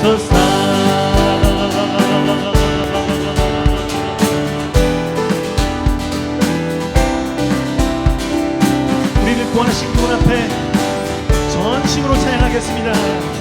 주옵소서 우리를 구원하신 그 분 앞에 전심으로 찬양하겠습니다.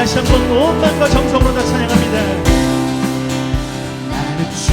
다시 한번 온 마음과 정성으로 다 찬양합니다. 나는 주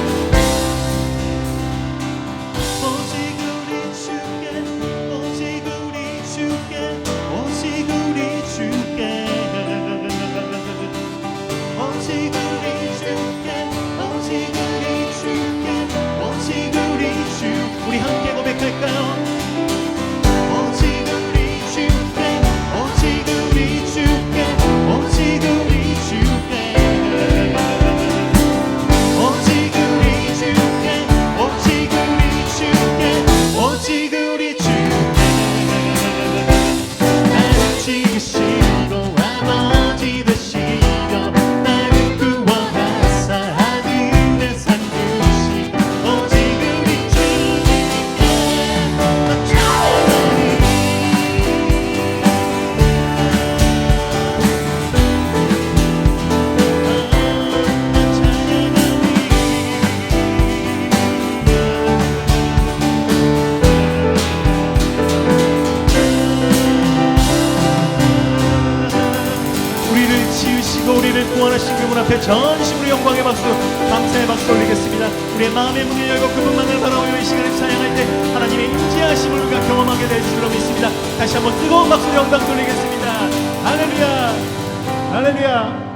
우리를 구원하신 그분 앞에 전심으로 영광의 박수 감사의 박수 올리겠습니다. 우리의 마음의 문을 열고 그분만을 바라보며 이 시간을 찬양할 때 하나님의 인지하심을 우리가 경험하게 될 줄로 믿습니다. 다시 한번 뜨거운 박수 영광 돌리겠습니다. 할렐루야! 할렐루야!